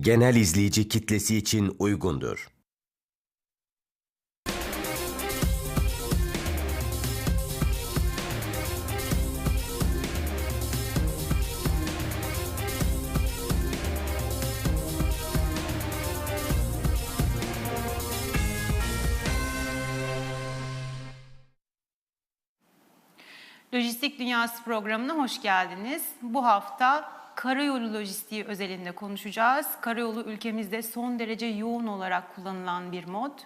genel izleyici kitlesi için uygundur. Lojistik Dünyası programına hoş geldiniz. Bu hafta karayolu lojistiği özelinde konuşacağız. Karayolu ülkemizde son derece yoğun olarak kullanılan bir mod.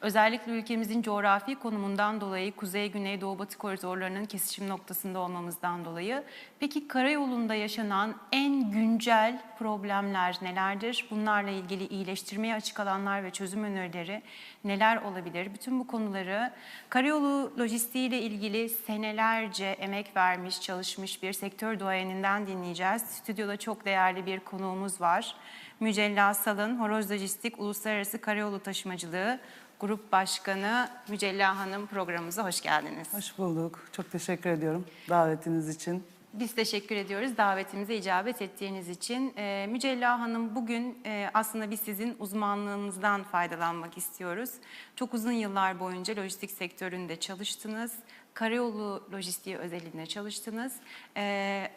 Özellikle ülkemizin coğrafi konumundan dolayı kuzey, güney, doğu, batı koridorlarının kesişim noktasında olmamızdan dolayı. Peki karayolunda yaşanan en güncel problemler nelerdir? Bunlarla ilgili iyileştirmeye açık alanlar ve çözüm önerileri neler olabilir? Bütün bu konuları karayolu lojistiği ile ilgili senelerce emek vermiş, çalışmış bir sektör duayeninden dinleyeceğiz. Stüdyoda çok değerli bir konuğumuz var. Mücella Salın, Horoz Lojistik Uluslararası Karayolu Taşımacılığı Grup Başkanı Mücella Hanım programımıza hoş geldiniz. Hoş bulduk. Çok teşekkür ediyorum davetiniz için. Biz teşekkür ediyoruz davetimize icabet ettiğiniz için. Ee, Mücella Hanım bugün e, aslında biz sizin uzmanlığınızdan faydalanmak istiyoruz. Çok uzun yıllar boyunca lojistik sektöründe çalıştınız. Karayolu lojistiği özelinde çalıştınız. Ee,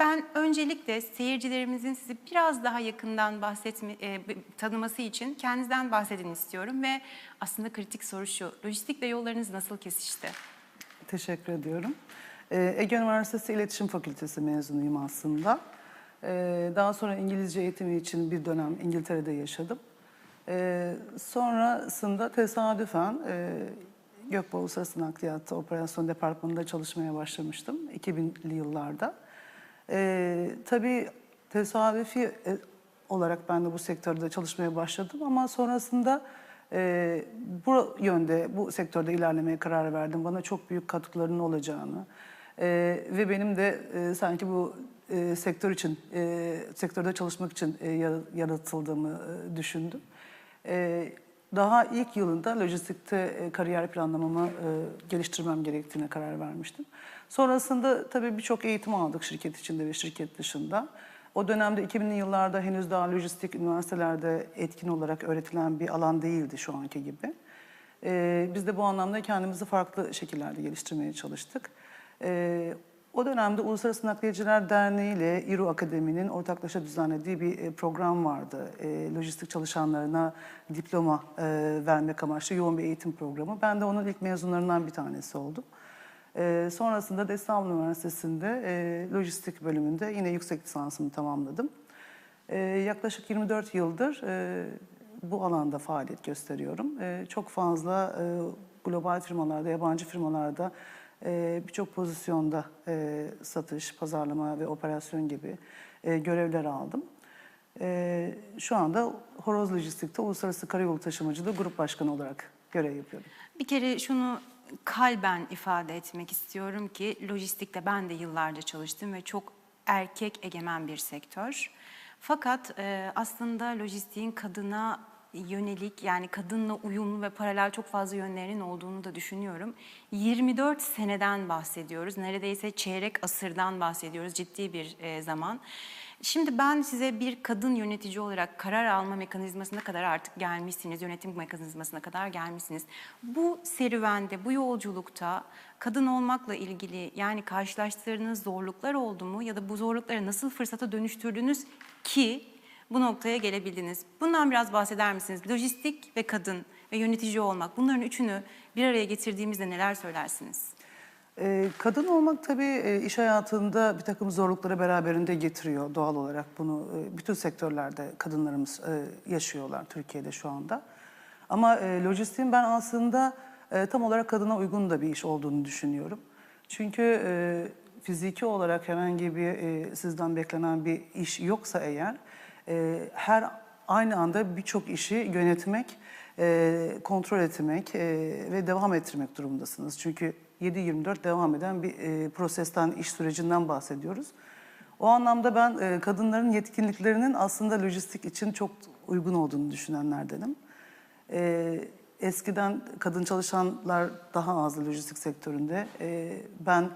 ben öncelikle seyircilerimizin sizi biraz daha yakından bahsetme, e, tanıması için kendinizden bahsedin istiyorum ve aslında kritik soru şu, lojistikle yollarınız nasıl kesişti? Teşekkür ediyorum. Ee, Ege Üniversitesi İletişim Fakültesi mezunuyum aslında. Ee, daha sonra İngilizce eğitimi için bir dönem İngiltere'de yaşadım. Ee, sonrasında tesadüfen e, Gökbağ Uluslararası Nakliyat Operasyon Departmanı'nda çalışmaya başlamıştım 2000'li yıllarda. Ee, tabii tesadüfi e, olarak ben de bu sektörde çalışmaya başladım ama sonrasında e, bu yönde, bu sektörde ilerlemeye karar verdim. Bana çok büyük katkılarının olacağını e, ve benim de e, sanki bu e, sektör için, e, sektörde çalışmak için e, yar- yaratıldığımı e, düşündüm. E, daha ilk yılında lojistikte e, kariyer planlamamı e, geliştirmem gerektiğine karar vermiştim. Sonrasında tabii birçok eğitim aldık şirket içinde ve şirket dışında. O dönemde 2000'li yıllarda henüz daha lojistik üniversitelerde etkin olarak öğretilen bir alan değildi şu anki gibi. Ee, biz de bu anlamda kendimizi farklı şekillerde geliştirmeye çalıştık. O dönemde Uluslararası Nakliyeciler Derneği ile İRU Akademi'nin ortaklaşa düzenlediği bir e, program vardı. E, lojistik çalışanlarına diploma e, vermek amaçlı yoğun bir eğitim programı. Ben de onun ilk mezunlarından bir tanesi oldum. Ee, sonrasında da İstanbul Üniversitesi'nde e, lojistik bölümünde yine yüksek lisansımı tamamladım. Ee, yaklaşık 24 yıldır e, bu alanda faaliyet gösteriyorum. E, çok fazla e, global firmalarda, yabancı firmalarda e, birçok pozisyonda e, satış, pazarlama ve operasyon gibi e, görevler aldım. E, şu anda Horoz Lojistik'te Uluslararası Karayolu Taşımacılığı Grup Başkanı olarak görev yapıyorum. Bir kere şunu kalben ifade etmek istiyorum ki lojistikte ben de yıllarca çalıştım ve çok erkek egemen bir sektör. Fakat aslında lojistiğin kadına yönelik yani kadınla uyumlu ve paralel çok fazla yönlerinin olduğunu da düşünüyorum. 24 seneden bahsediyoruz. Neredeyse çeyrek asırdan bahsediyoruz. Ciddi bir e, zaman. Şimdi ben size bir kadın yönetici olarak karar alma mekanizmasına kadar artık gelmişsiniz, yönetim mekanizmasına kadar gelmişsiniz. Bu serüvende, bu yolculukta kadın olmakla ilgili yani karşılaştırdığınız zorluklar oldu mu ya da bu zorlukları nasıl fırsata dönüştürdünüz ki bu noktaya gelebildiniz? Bundan biraz bahseder misiniz? Lojistik ve kadın ve yönetici olmak bunların üçünü bir araya getirdiğimizde neler söylersiniz? Ee, Kadın olmak tabii e, iş hayatında bir takım zorlukları beraberinde getiriyor doğal olarak. Bunu e, bütün sektörlerde kadınlarımız e, yaşıyorlar Türkiye'de şu anda. Ama lojistiğin ben aslında tam olarak kadına uygun da bir iş olduğunu düşünüyorum. Çünkü fiziki olarak herhangi bir sizden beklenen bir iş yoksa eğer e, her aynı anda birçok işi yönetmek, e, kontrol etmek e, ve devam ettirmek durumundasınız. Çünkü 7-24 devam eden bir e, prosesten, iş sürecinden bahsediyoruz. O anlamda ben kadınların yetkinliklerinin aslında lojistik için çok uygun olduğunu düşünenlerdenim. Eskiden kadın çalışanlar daha azdı lojistik sektöründe. Ben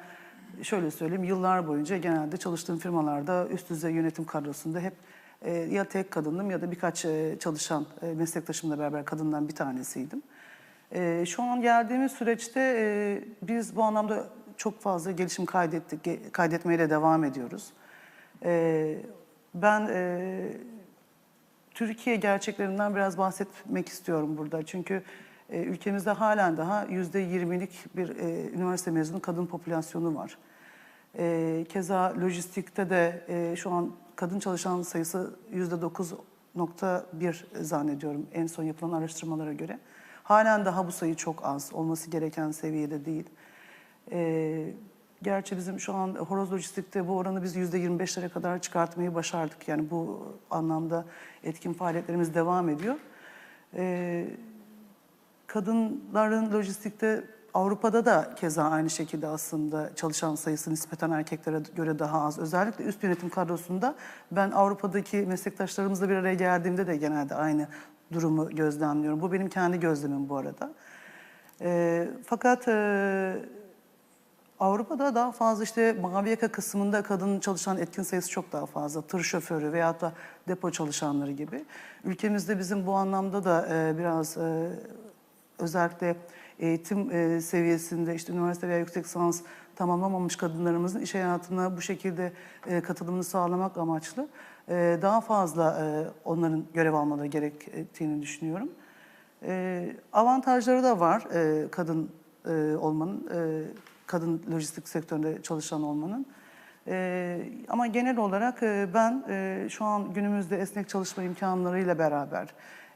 şöyle söyleyeyim, yıllar boyunca genelde çalıştığım firmalarda üst düzey yönetim kadrosunda hep E, ya tek kadındım ya da birkaç e, çalışan e, meslektaşımla beraber kadından bir tanesiydim. Şu an geldiğimiz süreçte biz bu anlamda çok fazla gelişim kaydettik, kaydetmeye de devam ediyoruz. Ben Türkiye gerçeklerinden biraz bahsetmek istiyorum burada. Çünkü ülkemizde halen daha yüzde yirmilik bir üniversite mezunu kadın popülasyonu var. Keza lojistikte de şu an kadın çalışan sayısı yüzde 9.1 zannediyorum en son yapılan araştırmalara göre. Halen daha bu sayı çok az, olması gereken seviyede değil. E, gerçi bizim şu an horoz lojistikte bu oranı biz yüzde 25'lere kadar çıkartmayı başardık. Yani bu anlamda etkin faaliyetlerimiz devam ediyor. E, kadınların lojistikte Avrupa'da da keza aynı şekilde aslında çalışan sayısı nispeten erkeklere göre daha az. Özellikle üst yönetim kadrosunda ben Avrupa'daki meslektaşlarımızla bir araya geldiğimde de genelde aynı durumu gözlemliyorum. Bu benim kendi gözlemim bu arada. E, fakat e, Avrupa'da daha fazla işte mavi yaka kısmında kadın çalışan etkin sayısı çok daha fazla. Tır şoförü veyahut da depo çalışanları gibi. Ülkemizde bizim bu anlamda da e, biraz e, özellikle eğitim e, seviyesinde işte üniversite veya yüksek lisans tamamlamamış kadınlarımızın iş hayatına bu şekilde e, katılımını sağlamak amaçlı e, daha fazla e, onların görev almaları gerektiğini düşünüyorum. E, avantajları da var e, kadın e, olmanın, e, kadın lojistik sektöründe çalışan olmanın. E, ama genel olarak e, ben e, şu an günümüzde esnek çalışma imkanlarıyla beraber,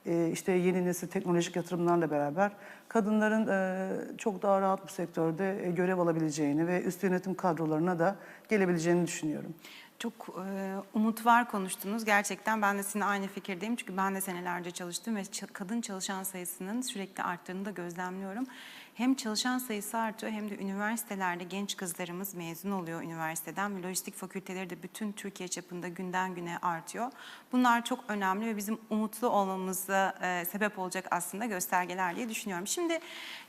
e, işte yeni nesil teknolojik yatırımlarla beraber kadınların e, çok daha rahat bu sektörde e, görev alabileceğini ve üst yönetim kadrolarına da gelebileceğini düşünüyorum. Çok e, umut var konuştunuz. Gerçekten ben de sizinle aynı fikirdeyim. Çünkü ben de senelerce çalıştım ve kadın çalışan sayısının sürekli arttığını da gözlemliyorum. Hem çalışan sayısı artıyor hem de üniversitelerde genç kızlarımız mezun oluyor üniversiteden ve lojistik fakülteleri de bütün Türkiye çapında günden güne artıyor. Bunlar çok önemli ve bizim umutlu olmamıza e, sebep olacak aslında göstergeler diye düşünüyorum. Şimdi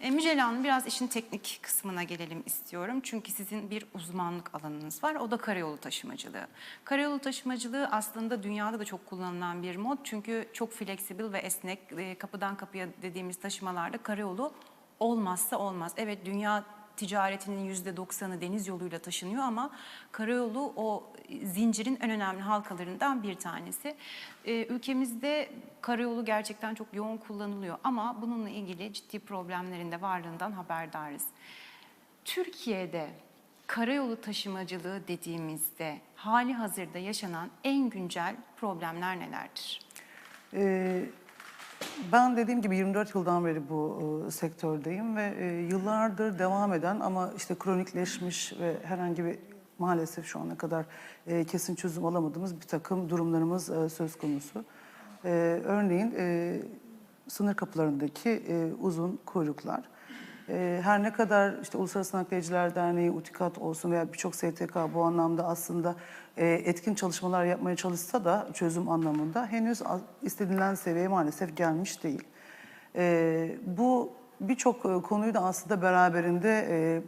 e, Mücella Hanım biraz işin teknik kısmına gelelim istiyorum. Çünkü sizin bir uzmanlık alanınız var. O da karayolu taşımacılığı. Karayolu taşımacılığı aslında dünyada da çok kullanılan bir mod. Çünkü çok fleksibil ve esnek. E, kapıdan kapıya dediğimiz taşımalarda karayolu olmazsa olmaz. Evet dünya ticaretinin yüzde doksanı deniz yoluyla taşınıyor ama karayolu o zincirin en önemli halkalarından bir tanesi. Ee, ülkemizde karayolu gerçekten çok yoğun kullanılıyor ama bununla ilgili ciddi problemlerin de varlığından haberdarız. Türkiye'de karayolu taşımacılığı dediğimizde hali hazırda yaşanan en güncel problemler nelerdir? Ee, ben dediğim gibi 24 yıldan beri bu e, sektördeyim ve e, yıllardır devam eden ama işte kronikleşmiş ve herhangi bir maalesef şu ana kadar e, kesin çözüm alamadığımız bir takım durumlarımız e, söz konusu. E, örneğin e, sınır kapılarındaki e, uzun kuyruklar. E, her ne kadar işte Uluslararası Nakliyeciler Derneği, UTİKAT olsun veya birçok STK bu anlamda aslında e, etkin çalışmalar yapmaya çalışsa da çözüm anlamında henüz istenilen seviyeye maalesef gelmiş değil. E, bu birçok e, konuyu da aslında beraberinde e,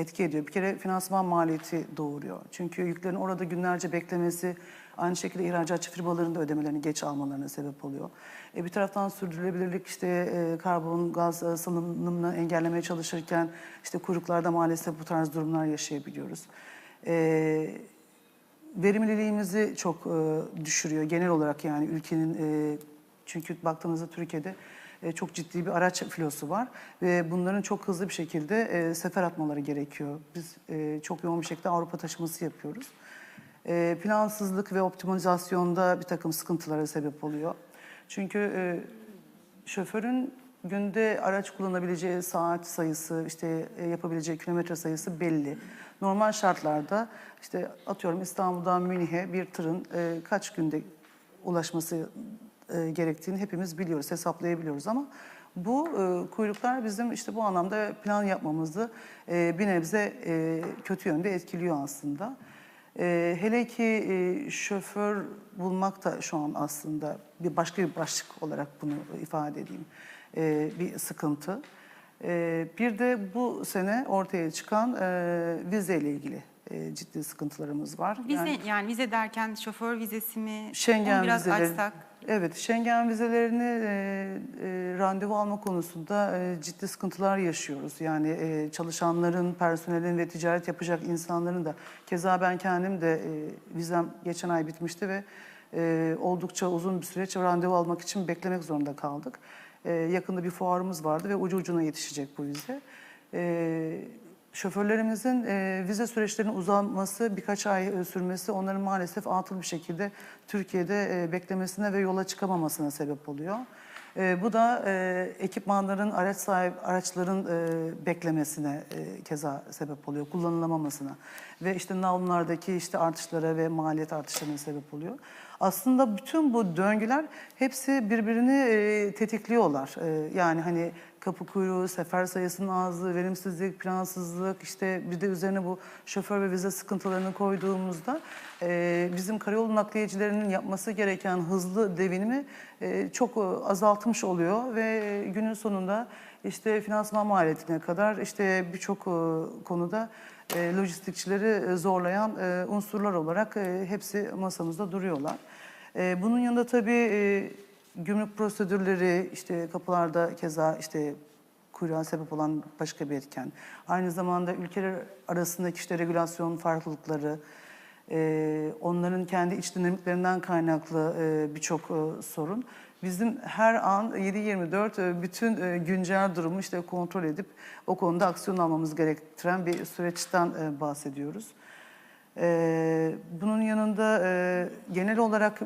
etki ediyor. Bir kere finansman maliyeti doğuruyor. Çünkü yüklerin orada günlerce beklemesi aynı şekilde ihracatçı firmaların da ödemelerini geç almalarına sebep oluyor. E, bir taraftan sürdürülebilirlik işte e, karbon gaz e, salınımını engellemeye çalışırken işte kuyruklarda maalesef bu tarz durumlar yaşayabiliyoruz. E, verimliliğimizi çok e, düşürüyor genel olarak yani ülkenin e, çünkü baktığınızda Türkiye'de e, çok ciddi bir araç filosu var ve bunların çok hızlı bir şekilde e, sefer atmaları gerekiyor. Biz çok yoğun bir şekilde Avrupa taşıması yapıyoruz. E, plansızlık ve optimizasyonda bir takım sıkıntılara sebep oluyor. Çünkü e, şoförün günde araç kullanabileceği saat sayısı, işte e, yapabileceği kilometre sayısı belli. Normal şartlarda işte atıyorum İstanbul'dan Münih'e bir tırın e, kaç günde ulaşması e, gerektiğini hepimiz biliyoruz, hesaplayabiliyoruz ama bu e, kuyruklar bizim işte bu anlamda plan yapmamızı e, bir nebze e, kötü yönde etkiliyor aslında. E, hele ki e, şoför bulmak da şu an aslında bir başka bir başlık olarak bunu ifade edeyim. E, bir sıkıntı. E, bir de bu sene ortaya çıkan e, vize ile ilgili e, ciddi sıkıntılarımız var. Vize Yani- yani, vize derken şoför vizesi mi? Schengen Onu biraz vizeleri. açsak. Evet, Schengen vizelerini e, e, randevu alma konusunda e, ciddi sıkıntılar yaşıyoruz. Yani e, çalışanların, personelin ve ticaret yapacak insanların da. Keza ben kendim de e, vizem geçen ay bitmişti ve e, oldukça uzun bir süreç randevu almak için beklemek zorunda kaldık. E, yakında bir fuarımız vardı ve ucu ucuna yetişecek bu vize. E, Şoförlerimizin e, vize süreçlerinin uzanması, birkaç ay e, sürmesi onların maalesef atıl bir şekilde Türkiye'de e, beklemesine ve yola çıkamamasına sebep oluyor. E, bu da e, ekipmanların, araç sahip araçların e, beklemesine e, keza sebep oluyor, kullanılamamasına ve işte navlunlardaki işte artışlara ve maliyet artışlarına sebep oluyor. Aslında bütün bu döngüler hepsi birbirini e, tetikliyorlar. E, yani hani kapı kuyruğu, sefer sayısının azlığı, verimsizlik, plansızlık, işte bir de üzerine bu şoför ve vize sıkıntılarını koyduğumuzda e, bizim karayolu nakliyecilerinin yapması gereken hızlı devinimi e, çok e, azaltmış oluyor ve günün sonunda işte finansman maliyetine kadar işte birçok e, konuda e, lojistikçileri e, zorlayan e, unsurlar olarak e, hepsi masamızda duruyorlar. E, bunun yanında tabii e, gümrük prosedürleri işte kapılarda keza işte kuyruğa sebep olan başka bir etken. Aynı zamanda ülkeler arasındaki işte regülasyon farklılıkları, e, onların kendi iç dinamiklerinden kaynaklı e, birçok e, sorun. Bizim her an 7-24 e, bütün e, güncel durumu işte kontrol edip o konuda aksiyon almamız gerektiren bir süreçten e, bahsediyoruz. Bunun yanında genel olarak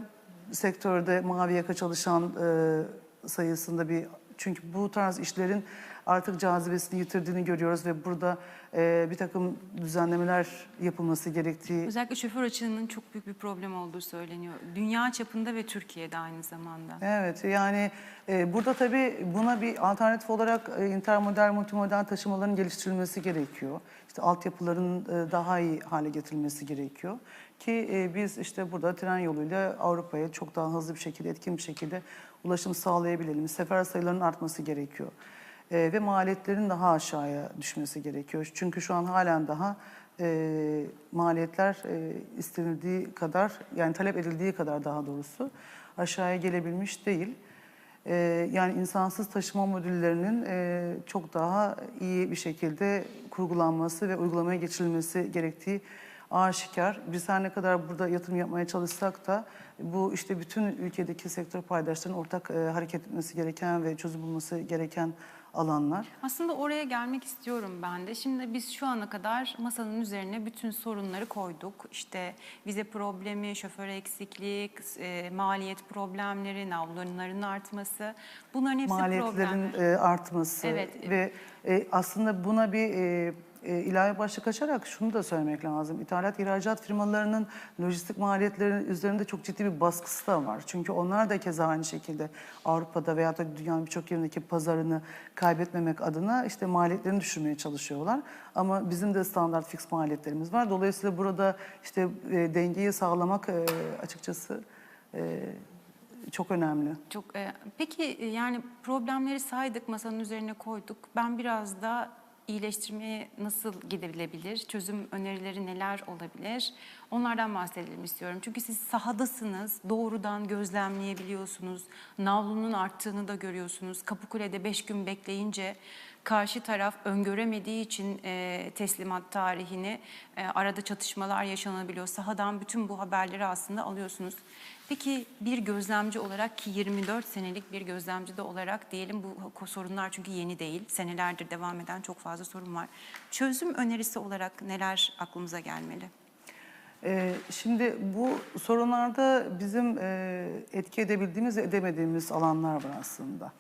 sektörde mavi yaka çalışan e, sayısında bir çünkü bu tarz işlerin artık cazibesini yitirdiğini görüyoruz ve burada e, bir takım düzenlemeler yapılması gerektiği Özellikle şoför açığının çok büyük bir problem olduğu söyleniyor. Dünya çapında ve Türkiye'de aynı zamanda. Evet yani e, burada tabii buna bir alternatif olarak e, intermodal, multimodal taşımaların geliştirilmesi gerekiyor. İşte altyapıların e, daha iyi hale getirilmesi gerekiyor. Ki e, biz işte burada tren yoluyla Avrupa'ya çok daha hızlı bir şekilde, etkin bir şekilde ulaşım sağlayabilelim. Sefer sayılarının artması gerekiyor. E, ve maliyetlerin daha aşağıya düşmesi gerekiyor. Çünkü şu an halen daha e, maliyetler istenildiği kadar yani talep edildiği kadar daha doğrusu aşağıya gelebilmiş değil. Yani insansız taşıma modüllerinin çok daha iyi bir şekilde kurgulanması ve uygulamaya geçirilmesi gerektiği aşikar. Biz her ne kadar burada yatırım yapmaya çalışsak da bu işte bütün ülkedeki sektör paydaşlarının ortak e, hareket etmesi gereken ve çözüm bulması gereken alanlar. Aslında oraya gelmek istiyorum ben de. Şimdi biz şu ana kadar masanın üzerine bütün sorunları koyduk. İşte vize problemi, şoför eksiklik, e, maliyet problemleri, navlunların artması. Bunların hepsi maliyetlerin problemler. e, artması Evet. ve e, aslında buna bir e, e, ilave başlık açarak şunu da söylemek lazım. İthalat ihracat firmalarının lojistik maliyetleri üzerinde çok ciddi bir baskısı da var. Çünkü onlar da keza aynı şekilde Avrupa'da veya da dünyanın birçok yerindeki pazarını kaybetmemek adına işte maliyetlerini düşürmeye çalışıyorlar. Ama bizim de standart fix maliyetlerimiz var. Dolayısıyla burada işte e, dengeyi sağlamak e, açıkçası e, çok önemli. Çok e, peki e, yani problemleri saydık masanın üzerine koyduk. Ben biraz da iyileştirmeye nasıl gidilebilir? Çözüm önerileri neler olabilir? Onlardan bahsedelim istiyorum. Çünkü siz sahadasınız, doğrudan gözlemleyebiliyorsunuz. Navlunun arttığını da görüyorsunuz. Kapıkule'de beş gün bekleyince karşı taraf öngöremediği için e, teslimat tarihini e, arada çatışmalar yaşanabiliyor. Sahadan bütün bu haberleri aslında alıyorsunuz. Peki bir gözlemci olarak ki 24 senelik bir gözlemci de olarak diyelim bu sorunlar çünkü yeni değil. Senelerdir devam eden çok fazla sorun var. Çözüm önerisi olarak neler aklımıza gelmeli? Ee, şimdi bu sorunlarda bizim e, etki edebildiğimiz edemediğimiz alanlar var aslında.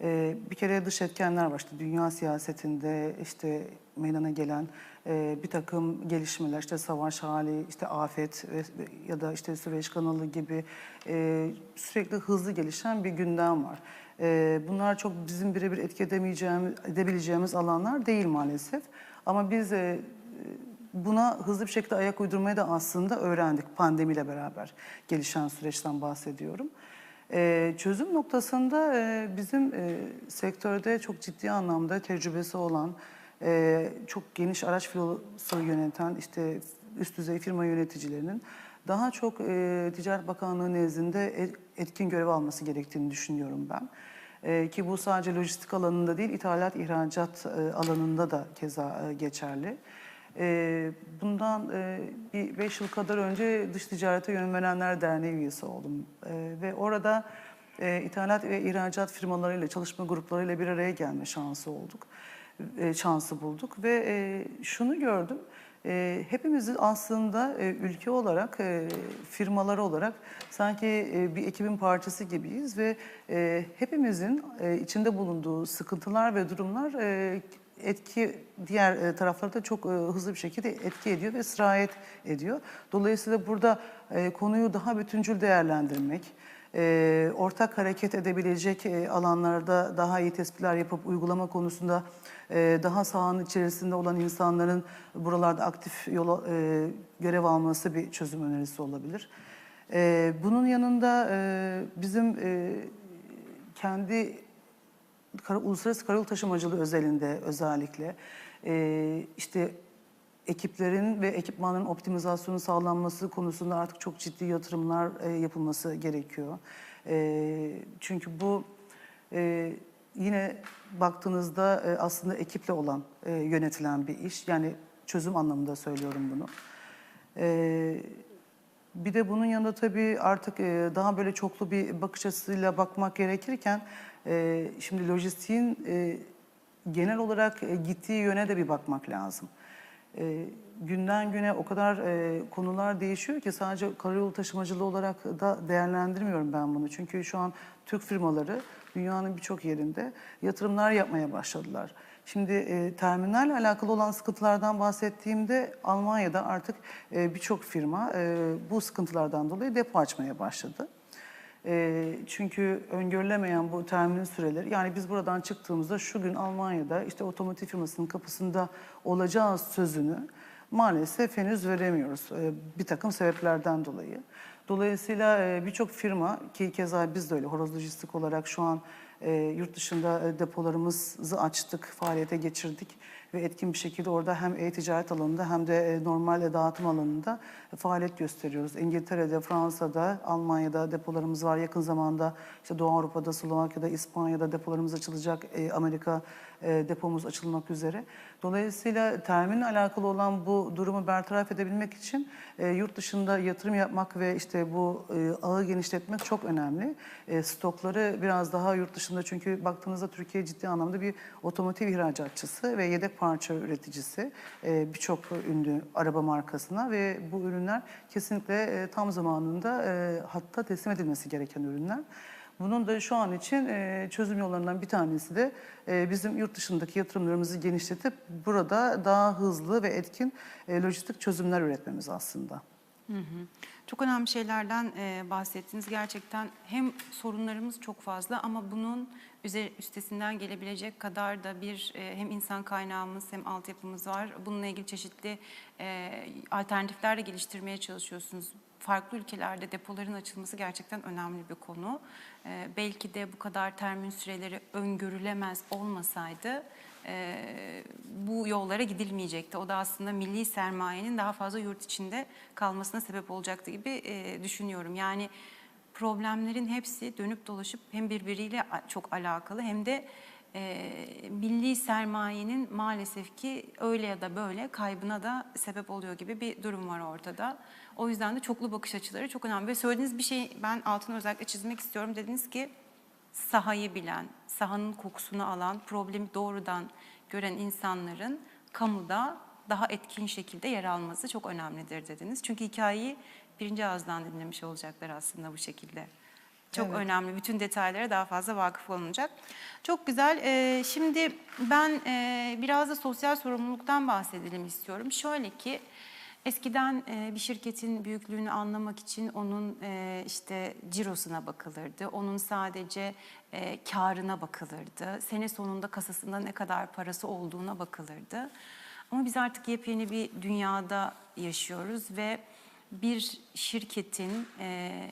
Ee, bir kere dış etkenler var işte dünya siyasetinde işte meydana gelen e, bir takım gelişmeler işte savaş hali, işte afet ve, ya da işte Süveyş kanalı gibi e, sürekli hızlı gelişen bir gündem var. E, bunlar çok bizim birebir etki edebileceğimiz alanlar değil maalesef. Ama biz e, buna hızlı bir şekilde ayak uydurmayı da aslında öğrendik pandemiyle beraber gelişen süreçten bahsediyorum. Ee, çözüm noktasında e, bizim e, sektörde çok ciddi anlamda tecrübesi olan, e, çok geniş araç filosu yöneten, işte üst düzey firma yöneticilerinin daha çok Ticaret Bakanlığı nezdinde etkin görev alması gerektiğini düşünüyorum ben. Ki bu sadece lojistik alanında değil, ithalat, ihracat alanında da keza e, geçerli. E, bundan e, bir beş yıl kadar önce Dış Ticarete Yön Verenler Derneği üyesi oldum. E, ve orada e, ithalat ve ihracat firmalarıyla, çalışma gruplarıyla bir araya gelme şansı olduk. E, şansı bulduk ve e, şunu gördüm. E, hepimiz aslında e, ülke olarak, e, firmalar olarak sanki e, bir ekibin parçası gibiyiz ve e, hepimizin e, içinde bulunduğu sıkıntılar ve durumlar e, etki diğer e, taraflara da çok e, hızlı bir şekilde etki ediyor ve sirayet ediyor. Dolayısıyla burada e, konuyu daha bütüncül değerlendirmek, ortak hareket edebilecek alanlarda daha iyi tespitler yapıp uygulama konusunda daha sahanın içerisinde olan insanların buralarda aktif yola görev alması bir çözüm önerisi olabilir. Bunun yanında bizim kendi kara- uluslararası karayolu taşımacılığı özelinde özellikle e, işte ekiplerin ve ekipmanların optimizasyonu sağlanması konusunda artık çok ciddi yatırımlar e, yapılması gerekiyor. E, çünkü bu e, yine baktığınızda e, aslında ekiple olan e, yönetilen bir iş. Yani çözüm anlamında söylüyorum bunu. E, bir de bunun yanında tabii artık e, daha böyle çoklu bir bakış açısıyla bakmak gerekirken e, şimdi lojistiğin e, genel olarak e, gittiği yöne de bir bakmak lazım. E, günden güne o kadar e, konular değişiyor ki sadece karayolu taşımacılığı olarak da değerlendirmiyorum ben bunu. Çünkü şu an Türk firmaları dünyanın birçok yerinde yatırımlar yapmaya başladılar. Şimdi e, terminalle alakalı olan sıkıntılardan bahsettiğimde Almanya'da artık e, birçok firma e, bu sıkıntılardan dolayı depo açmaya başladı. E, çünkü öngörülemeyen bu terminal süreleri, yani biz buradan çıktığımızda şu gün Almanya'da işte otomotiv firmasının kapısında olacağız sözünü maalesef henüz veremiyoruz e, bir takım sebeplerden dolayı. Dolayısıyla e, birçok firma ki keza biz de öyle horoz lojistik olarak şu an e, yurt dışında e, depolarımızı açtık, faaliyete geçirdik ve etkin bir şekilde orada hem e-ticaret alanında hem de e, normal e, dağıtım alanında faaliyet gösteriyoruz. İngiltere'de, Fransa'da, Almanya'da depolarımız var. Yakın zamanda işte Doğu Avrupa'da, Slovakya'da, İspanya'da depolarımız açılacak. E, Amerika depomuz açılmak üzere. Dolayısıyla terminle alakalı olan bu durumu bertaraf edebilmek için yurt dışında yatırım yapmak ve işte bu ağı genişletmek çok önemli. Stokları biraz daha yurt dışında çünkü baktığınızda Türkiye ciddi anlamda bir otomotiv ihracatçısı ve yedek parça üreticisi e, birçok ünlü araba markasına ve bu ürünler kesinlikle e, tam zamanında e, hatta teslim edilmesi gereken ürünler. Bunun da şu an için çözüm yollarından bir tanesi de bizim yurt dışındaki yatırımlarımızı genişletip burada daha hızlı ve etkin e, lojistik çözümler üretmemiz aslında. Çok önemli şeylerden e, bahsettiniz. Gerçekten hem sorunlarımız çok fazla ama bunun üstesinden gelebilecek kadar da bir e, hem insan kaynağımız hem altyapımız var. Bununla ilgili çeşitli e, alternatifler de geliştirmeye çalışıyorsunuz. Farklı ülkelerde depoların açılması gerçekten önemli bir konu. E, belki de bu kadar termin süreleri öngörülemez olmasaydı bu yollara gidilmeyecekti. O da aslında milli sermayenin daha fazla yurt içinde kalmasına sebep olacaktı gibi düşünüyorum. Yani problemlerin hepsi dönüp dolaşıp hem birbiriyle çok alakalı hem de e, milli sermayenin maalesef ki öyle ya da böyle kaybına da sebep oluyor gibi bir durum var ortada. O yüzden de çoklu bakış açıları çok önemli. Ve söylediğiniz bir şey ben altını özellikle çizmek istiyorum. Dediniz ki sahayı bilen, sahanın kokusunu alan, problemi doğrudan gören insanların kamuda daha etkin şekilde yer alması çok önemlidir dediniz. Çünkü hikayeyi birinci ağızdan dinlemiş olacaklar aslında bu şekilde. Çok Evet. önemli. Bütün detaylara daha fazla vakıf olunacak. Çok güzel. Ee, şimdi ben e, biraz da sosyal sorumluluktan bahsedelim istiyorum. Şöyle ki eskiden e, bir şirketin büyüklüğünü anlamak için onun e, işte cirosuna bakılırdı. Onun sadece e, karına bakılırdı. Sene sonunda kasasında ne kadar parası olduğuna bakılırdı. Ama biz artık yepyeni bir dünyada yaşıyoruz ve bir şirketin e,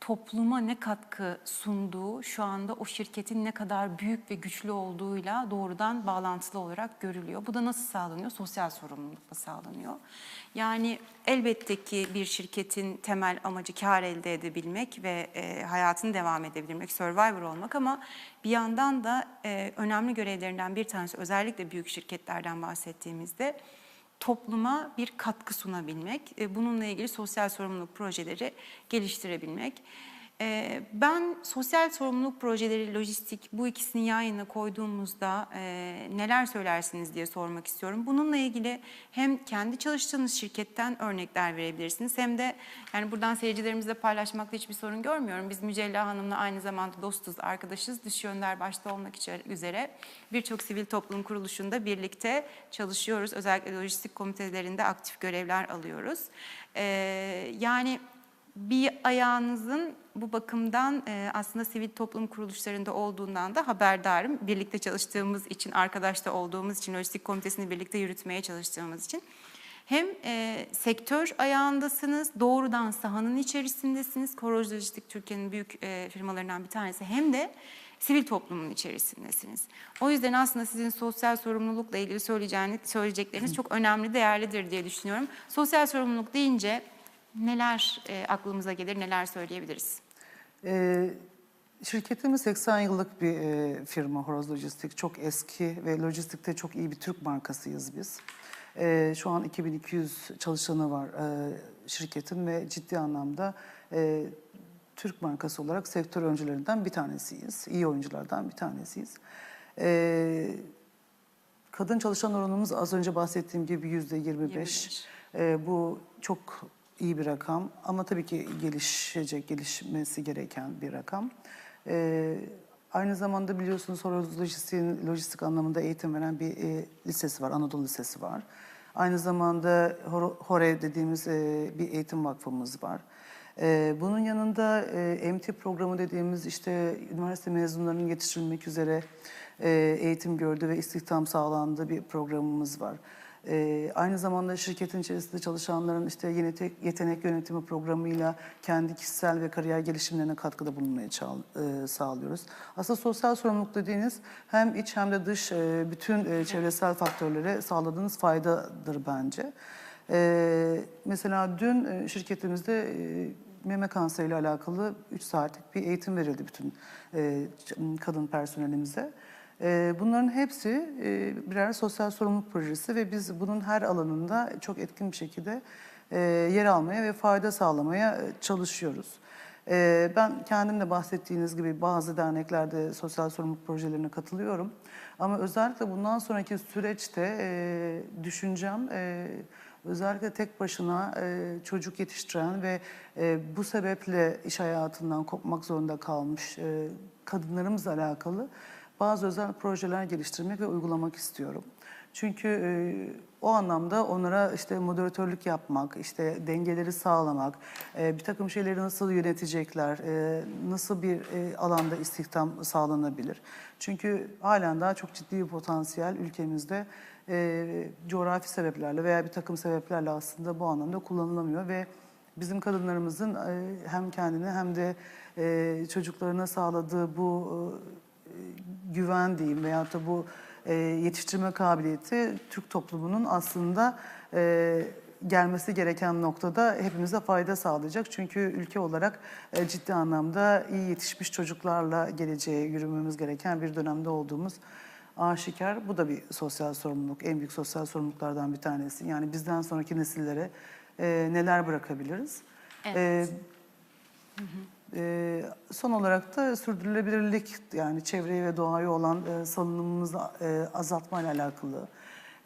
topluma ne katkı sunduğu şu anda o şirketin ne kadar büyük ve güçlü olduğuyla doğrudan bağlantılı olarak görülüyor. Bu da nasıl sağlanıyor? Sosyal sorumlulukla sağlanıyor. Yani elbette ki bir şirketin temel amacı kar elde edebilmek ve e, hayatını devam edebilmek, survivor olmak ama bir yandan da e, önemli görevlerinden bir tanesi özellikle büyük şirketlerden bahsettiğimizde topluma bir katkı sunabilmek, e, bununla ilgili sosyal sorumluluk projeleri geliştirebilmek. E, Ben sosyal sorumluluk projeleri, lojistik bu ikisini yan yana koyduğumuzda e, neler söylersiniz diye sormak istiyorum. Bununla ilgili hem kendi çalıştığınız şirketten örnekler verebilirsiniz hem de yani buradan seyircilerimizle paylaşmakta hiçbir sorun görmüyorum. Biz Mücella Hanım'la aynı zamanda dostuz, arkadaşız. Dış yönler başta olmak üzere birçok sivil toplum kuruluşunda birlikte çalışıyoruz. Özellikle lojistik komitelerinde aktif görevler alıyoruz. Ee, yani bir ayağınızın bu bakımdan e, aslında sivil toplum kuruluşlarında olduğundan da haberdarım. Birlikte çalıştığımız için, arkadaşta olduğumuz için, lojistik komitesini birlikte yürütmeye çalıştığımız için. Hem e, sektör ayağındasınız, doğrudan sahanın içerisindesiniz. Koroj Lojistik Türkiye'nin büyük e, firmalarından bir tanesi. Hem de sivil toplumun içerisindesiniz. O yüzden aslında sizin sosyal sorumlulukla ilgili söyleyeceğiniz, söyleyecekleriniz çok önemli, değerlidir diye düşünüyorum. Sosyal sorumluluk deyince neler e, aklımıza gelir, neler söyleyebiliriz? Ee, şirketimiz 80 yıllık bir e, firma Horoz Lojistik. Çok eski ve lojistikte çok iyi bir Türk markasıyız biz. Ee, şu an 2200 çalışanı var e, şirketin ve ciddi anlamda e, Türk markası olarak sektör öncülerinden bir tanesiyiz. İyi oyunculardan bir tanesiyiz. Ee, kadın çalışan oranımız az önce bahsettiğim gibi yüzde 25. 25. Ee, bu çok iyi bir rakam ama tabii ki gelişecek, gelişmesi gereken bir rakam. Ee, aynı zamanda biliyorsunuz Horoz Lojistik'in lojistik anlamında eğitim veren bir e, lisesi var, Anadolu Lisesi var. Aynı zamanda Hor- HORE dediğimiz e, bir eğitim vakfımız var. Ee, bunun yanında e, MT programı dediğimiz işte üniversite mezunlarının yetiştirilmek üzere e, eğitim gördüğü ve istihdam sağlandığı bir programımız var. Ee, aynı zamanda şirketin içerisinde çalışanların işte yetenek, yetenek yönetimi programıyla kendi kişisel ve kariyer gelişimlerine katkıda bulunmaya çal- e, sağlıyoruz. Aslında sosyal sorumluluk dediğiniz hem iç hem de dış e, bütün e, çevresel faktörlere sağladığınız faydadır bence. Ee, mesela dün e, şirketimizde e, meme kanseriyle alakalı 3 saatlik bir eğitim verildi bütün e, kadın personelimize. E, bunların hepsi e, birer sosyal sorumluluk projesi ve biz bunun her alanında çok etkin bir şekilde e, yer almaya ve fayda sağlamaya e, çalışıyoruz. E, ben kendim de bahsettiğiniz gibi bazı derneklerde sosyal sorumluluk projelerine katılıyorum. Ama özellikle bundan sonraki süreçte e, düşüncem özellikle tek başına çocuk yetiştiren ve bu sebeple iş hayatından kopmak zorunda kalmış kadınlarımızla alakalı bazı özel projeler geliştirmek ve uygulamak istiyorum. Çünkü e, o anlamda onlara işte moderatörlük yapmak, işte dengeleri sağlamak, e, bir takım şeyleri nasıl yönetecekler, e, nasıl bir e, alanda istihdam sağlanabilir. Çünkü halen daha çok ciddi bir potansiyel ülkemizde e, coğrafi sebeplerle veya bir takım sebeplerle aslında bu anlamda kullanılamıyor ve bizim kadınlarımızın e, hem kendine hem de e, çocuklarına sağladığı bu e, güven diyeyim veyahut da bu e, yetiştirme kabiliyeti Türk toplumunun aslında e, gelmesi gereken noktada hepimize fayda sağlayacak. Çünkü ülke olarak e, ciddi anlamda iyi yetişmiş çocuklarla geleceğe yürümemiz gereken bir dönemde olduğumuz aşikar. Bu da bir sosyal sorumluluk, en büyük sosyal sorumluluklardan bir tanesi. Yani bizden sonraki nesillere e, neler bırakabiliriz? Evet. E, ee, son olarak da sürdürülebilirlik yani çevreye ve doğaya olan e, salınımımızı e, azaltmayla alakalı.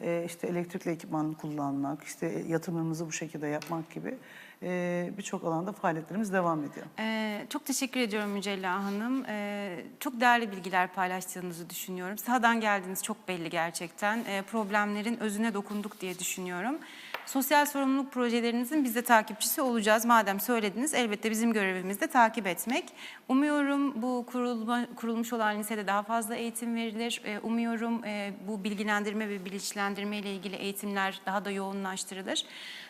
E, işte elektrikli ekipman kullanmak, işte yatırımımızı bu şekilde yapmak gibi e, birçok alanda faaliyetlerimiz devam ediyor. Ee, çok teşekkür ediyorum Mücella Hanım. Ee, çok değerli bilgiler paylaştığınızı düşünüyorum. Sahadan geldiğiniz çok belli gerçekten. Ee, problemlerin özüne dokunduk diye düşünüyorum. Sosyal sorumluluk projelerinizin biz de takipçisi olacağız. Madem söylediniz elbette bizim görevimiz de takip etmek. Umuyorum bu kurulma, kurulmuş olan lisede daha fazla eğitim verilir. Ee, umuyorum e, bu bilgilendirme ve bilinçlendirme ile ilgili eğitimler daha da yoğunlaştırılır.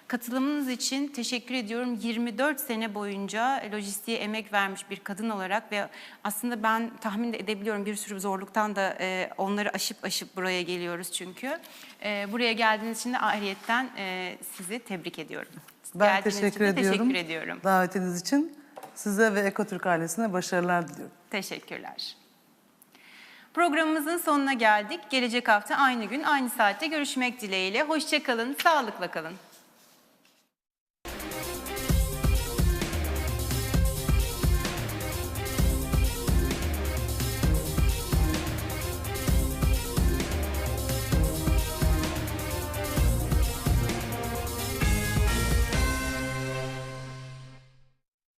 Katılımınız için teşekkür ediyorum. 24 sene boyunca lojistiğe emek vermiş bir kadın olarak ve aslında ben tahmin de edebiliyorum bir sürü zorluktan da e, onları aşıp aşıp buraya geliyoruz çünkü. E, buraya geldiğiniz için de ayrıyetten e, sizi tebrik ediyorum. Ben Geldiğiniz teşekkür için de ediyorum. Teşekkür ediyorum. Davetiniz için size ve Ekotürk ailesine başarılar diliyorum. Teşekkürler. Programımızın sonuna geldik. Gelecek hafta aynı gün aynı saatte görüşmek dileğiyle. Hoşçakalın, sağlıkla kalın.